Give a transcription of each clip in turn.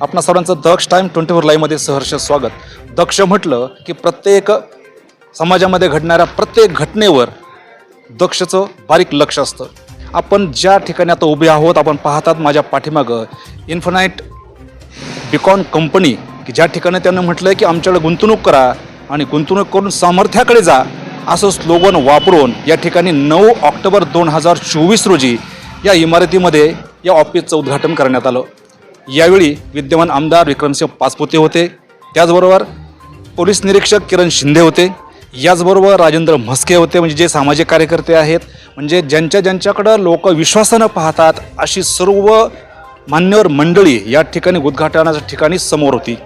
आपणा सर्वांचं Daksh time twenty four लाईव्हमध्ये सहर्ष स्वागत. दक्ष म्हटलं की प्रत्येक समाजामध्ये घडणाऱ्या प्रत्येक घटनेवर दक्षचं बारीक लक्ष असतं. आपण ज्या ठिकाणी आता उभे आहोत आपण पाहतात माझ्या पाठीमागं इन्फनाईट बिकॉन कंपनी की ज्या ठिकाणी त्यांना म्हटलं की आमच्याकडे गुंतवणूक करा आणि गुंतवणूक करून सामर्थ्याकडे जा असं स्लोगन वापरून या ठिकाणी नऊ ऑक्टोबर दोन हजार चोवीस रोजी या इमारतीमध्ये या ऑफिसचं उद्घाटन करण्यात आलं. यावेळी विद्यमान आमदार विक्रमसिंह पाचपुते होते. त्याचबरोबर पोलीस निरीक्षक किरण शिंदे होते. याचबरोबर राजेंद्र म्हस्के होते म्हणजे जे सामाजिक कार्यकर्ते आहेत. म्हणजे ज्यांच्या ज्यांच्याकडं लोक विश्वासानं पाहतात अशी सर्व मान्यवर मंडळी या ठिकाणी उद्घाटनाच्या ठिकाणी समोर होती.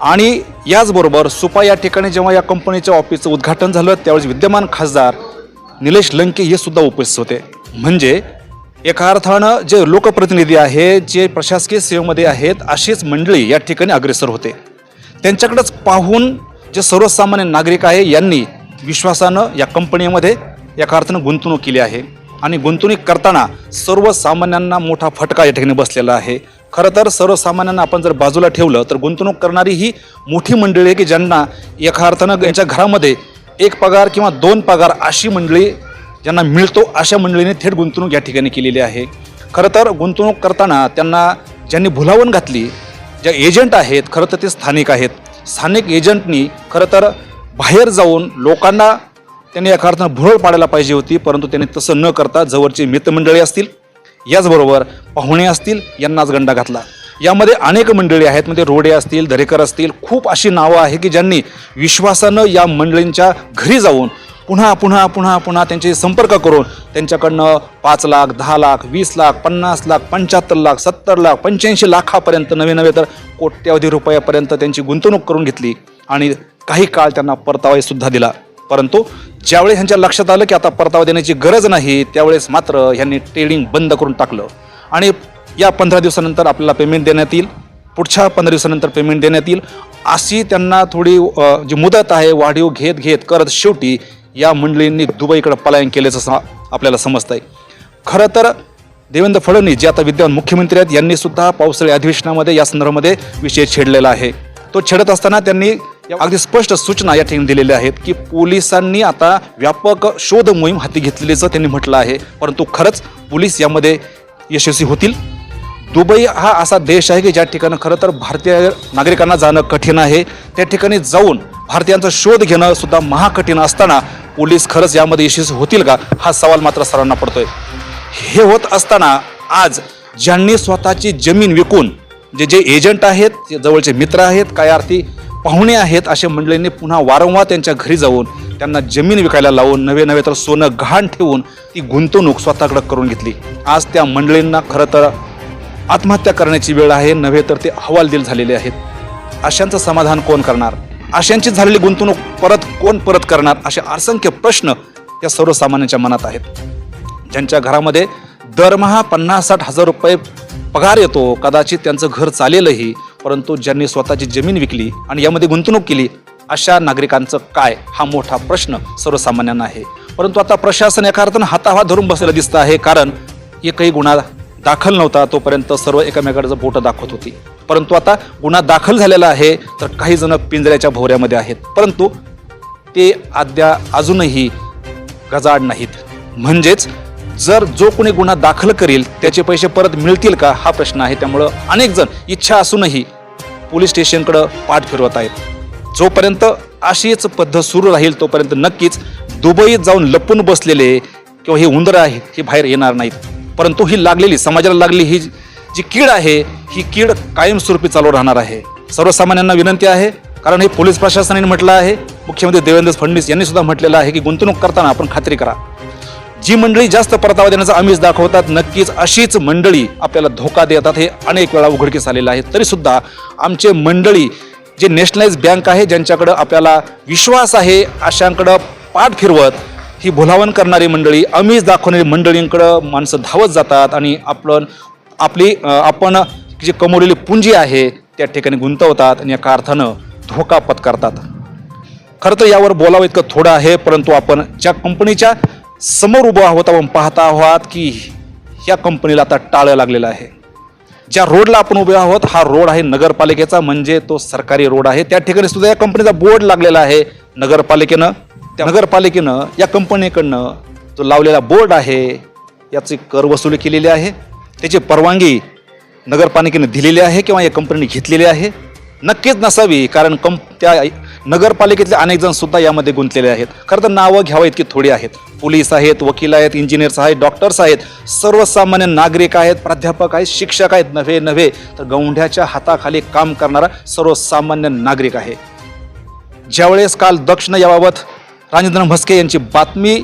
आणि याचबरोबर सुपा या ठिकाणी जेव्हा या कंपनीच्या ऑफिसचं उद्घाटन झालं त्यावेळेस विद्यमान खासदार निलेश लंके हे सुद्धा उपस्थित होते. म्हणजे एका अर्थानं जे लोकप्रतिनिधी आहेत जे प्रशासकीय सेवेमध्ये आहेत अशीच मंडळी या ठिकाणी अग्रेसर होते. त्यांच्याकडंच पाहून जे सर्वसामान्य नागरिक आहे यांनी विश्वासानं या कंपनीमध्ये एका अर्थानं गुंतवणूक केली आहे. आणि गुंतवणूक करताना सर्वसामान्यांना मोठा फटका या ठिकाणी बसलेला आहे. खरं तर सर्वसामान्यांना आपण जर बाजूला ठेवलं तर गुंतवणूक करणारी ही मोठी मंडळी आहे की ज्यांना एका अर्थानं यांच्या घरामध्ये एक पगार किंवा दोन पगार अशी मंडळी ज्यांना मिळतो अशा मंडळीने थेट गुंतवणूक या ठिकाणी केलेली आहे. खरं तर गुंतवणूक करताना त्यांना ज्यांनी भुलावण घातली ज्या एजंट आहेत खरं तर ते स्थानिक आहेत. स्थानिक एजंटनी खरं तर बाहेर जाऊन लोकांना त्यांनी एका अर्थानं भुरळ पाडायला पाहिजे होती परंतु त्यांनी तसं न करता जवळची मित्रमंडळी असतील याचबरोबर पाहुणे असतील यांनाच गंडा घातला. यामध्ये अनेक मंडळी आहेत म्हणजे रोडे असतील दरेकर असतील खूप अशी नावं आहे की ज्यांनी विश्वासानं या मंडळींच्या घरी जाऊन पुन्हा पुन्हा पुन्हा पुन्हा त्यांचे संपर्क करून त्यांच्याकडनं पाच लाख दहा लाख वीस लाख पन्नास लाख पंच्याहत्तर लाख सत्तर लाख पंच्याऐंशी लाखापर्यंत नवे नवे तर कोट्यावधी रुपयापर्यंत त्यांची गुंतवणूक करून घेतली आणि काही काळ त्यांना परतावाहीसुद्धा दिला. परंतु ज्यावेळी ह्यांच्या लक्षात आलं की आता परतावा देण्याची गरज नाही त्यावेळेस मात्र ह्यांनी ट्रेडिंग बंद करून टाकलं. आणि या पंधरा दिवसानंतर आपल्याला पेमेंट देण्यात येईल. पुढच्या पंधरा दिवसानंतर पेमेंट देण्यात येईल. अशी त्यांना थोडी जी मुदत आहे वाढीव घेत घेत करत शेवटी या मंडळींनी दुबईकडे पलायन केल्याचं सा- आपल्याला समजत आहे खरं तर देवेंद्र फडणवीस जे आता विद्यमान मुख्यमंत्री आहेत यांनी सुद्धा पावसाळी अधिवेशनामध्ये या संदर्भामध्ये विषय छेडलेला आहे. तो छेडत असताना त्यांनी अगदी स्पष्ट सूचना या ठिकाणी दिलेल्या आहेत की पोलिसांनी आता व्यापक शोध मोहीम हाती घेतलेलीचं त्यांनी म्हटलं आहे. परंतु खरंच पोलीस यामध्ये यशस्वी होतील? दुबई हा असा देश आहे की ज्या ठिकाणी खरं तर भारतीय नागरिकांना जाणं कठीण आहे. त्या ठिकाणी जाऊन भारतीयांचा शोध घेणं सुद्धा महाकठीण असताना पोलीस खरंच यामध्ये यशस्वी होतील का हा सवाल मात्र सर्वांना पडतोय. हे होत असताना आज ज्यांनी स्वतःची जमीन विकून जे जे एजंट आहेत जे जवळचे मित्र आहेत काय अर्थी पाहुणे आहेत असे मंडळींनी पुन्हा वारंवार त्यांच्या घरी जाऊन त्यांना जमीन विकायला लावून नवे नवे तर सोनं गहाण ठेवून ती गुंतवणूक स्वतःकडे करून घेतली. आज त्या मंडळींना खरं तर आत्महत्या करण्याची वेळ आहे नव्हे तर ते हवालदिल झालेले आहेत. अशांचं समाधान कोण करणार? अशांची झालेली गुंतवणूक परत कोण परत करणार? असे असंख्य प्रश्न या सर्वसामान्यांच्या मनात आहेत. ज्यांच्या घरामध्ये दरमहा पन्नास साठ हजार रुपये पगार येतो कदाचित त्यांचं घर चालेलही परंतु ज्यांनी स्वतःची जमीन विकली आणि यामध्ये गुंतवणूक केली अशा नागरिकांचं काय? हा मोठा प्रश्न सर्वसामान्यांना आहे. परंतु आता प्रशासन एका अर्थानं हाताहात धरून बसलेलं दिसतं आहे कारण एकही गुन्हा दाखल नव्हता तोपर्यंत सर्व एकमेकांचं बोटं दाखवत होती. परंतु आता गुन्हा दाखल झालेला आहे तर काही जण पिंजऱ्याच्या भोवऱ्यामध्ये आहेत. परंतु ते अद्या अजूनही गजाड नाहीत. म्हणजेच जर जो कोणी गुन्हा दाखल करील त्याचे पैसे परत मिळतील का? हा प्रश्न आहे. त्यामुळं अनेक जण इच्छा असूनही पोलीस स्टेशनकडं पाठ फिरवत आहेत. जोपर्यंत अशीच पद्धत सुरू राहील तोपर्यंत नक्कीच दुबईत जाऊन लपून बसलेले किंवा हे उंदरं आहेत हे बाहेर येणार नाहीत. परंतु ही लागलेली समाजाला लागली ही जी कीड आहे ही कीड कायमस्वरूपी चालू राहणार आहे. सर्वसामान्यांना विनंती आहे कारण हे पोलीस प्रशासनाने म्हटलं आहे मुख्यमंत्री देवेंद्र फडणवीस यांनी सुद्धा म्हटलेलं आहे की गुंतवणूक करताना आपण खात्री करा. जी मंडळी जास्त परतावा देण्याचा आमिष दाखवतात नक्कीच अशीच मंडळी आपल्याला धोका देतात हे अनेक वेळा उघडकीस आलेलं आहे. तरीसुद्धा आमचे मंडळी जे नॅशनलाइज बँक आहे ज्यांच्याकडं आपल्याला विश्वास आहे अशांकडं पाठ फिरवत ही भुलावण करणारी मंडळी अमीज दाखवणारी मंडळींकडं माणसं धावत जातात आणि आपण आपली आपण जी कमवलेली पुंजी आहे त्या ठिकाणी गुंतवतात आणि एका अर्थानं धोका पत्करतात. खरं तर यावर बोलावं इतकं थोडं आहे परंतु आपण ज्या कंपनीच्या समोर उभं आहोत आपण पाहता आहोत की ह्या कंपनीला आता टाळं लागलेलं आहे. ज्या रोडला आपण उभे आहोत हा रोड आहे नगरपालिकेचा म्हणजे तो सरकारी रोड आहे. त्या ठिकाणी सुद्धा या कंपनीचा बोर्ड लागलेला आहे. नगरपालिकेनं त्या नगरपालिकेनं या कंपनीकडनं जो लावलेला बोर्ड आहे याची कर वसुली केलेली आहे. त्याची परवानगी नगरपालिकेने दिलेली आहे किंवा या कंपनीने घेतलेली आहे. नक्कीच नसावी कारण कंप त्या नगरपालिकेतले अनेक जण सुद्धा यामध्ये गुंतलेले आहेत. खरं तर नावं घ्यावं इतकी थोडी आहेत. पोलीस आहेत वकील आहेत इंजिनियर्स आहेत डॉक्टर्स आहेत. सर्वसामान्य नागरिक आहेत प्राध्यापक आहेत शिक्षक आहेत नव्हे नव्हे. तर गौंढ्याच्या हाताखाली काम करणारा सर्वसामान्य नागरिक आहे. ज्यावेळेस काल दक्षिण याबाबत राजेंद्र म्हस्के यांची बातमी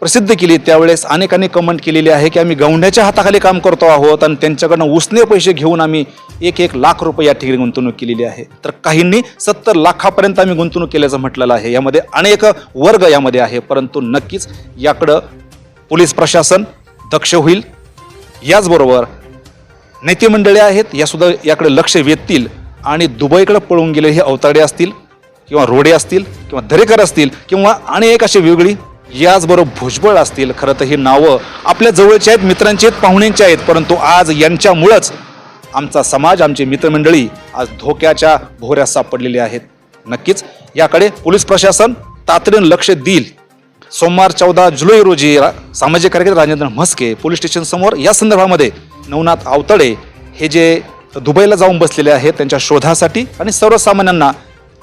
प्रसिद्ध केली. त्यावेळेस अनेकांनी कमेंट केलेली आहे की आम्ही गवंड्याच्या हाताखाली काम करतो आहोत आणि त्यांच्याकडनं उसने पैसे घेऊन आम्ही एक एक लाख रुपये या ठिकाणी गुंतवणूक केलेली आहे. तर काहींनी सत्तर लाखापर्यंत आम्ही गुंतवणूक केल्याचं म्हटलेलं आहे. यामध्ये अनेक वर्ग यामध्ये आहे परंतु नक्कीच याकडं पोलीस प्रशासन दक्ष होईल. याचबरोबर नेते मंडळे आहेत यासुद्धा याकडे लक्ष वेधतील आणि दुबईकडे पळून गेले हे अवताडे असतील. किंवा रोडे असतील किंवा दरेकर असतील किंवा अनेक अशी वेगळी याचबरोबर भुजबळ असतील. खरं तर ही नावं आपल्या जवळची आहेत मित्रांची आहेत पाहुण्यांची आहेत परंतु आज यांच्यामुळंच आमचा समाज आमची मित्रमंडळी आज धोक्याच्या भोऱ्यात सापडलेली आहेत. नक्कीच याकडे पोलीस प्रशासन तातडीनं लक्ष देईल. सोमवार चौदा जुलै रोजी सामाजिक कार्यकर्ते राजेंद्र म्हस्के पोलीस स्टेशन समोर या संदर्भामध्ये नवनाथ आवतडे हे जे दुबईला जाऊन बसलेले आहेत त्यांच्या शोधासाठी आणि सर्वसामान्यांना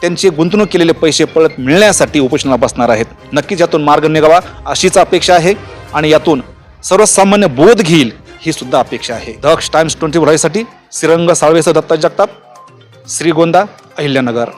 त्यांचे गुंतवणूक केलेले पैसे परत मिळण्यासाठी उपोषणाला बसणार आहेत. नक्कीच यातून मार्ग निघावा अशीच अपेक्षा आहे आणि यातून सर्वसामान्य बोध घेईल ही सुद्धा अपेक्षा आहे. दक्ष टाइम्स ट्वेंटी साठी श्रीरंग साळवेसह दत्ता जगताप श्रीगोंदा अहिल्यानगर.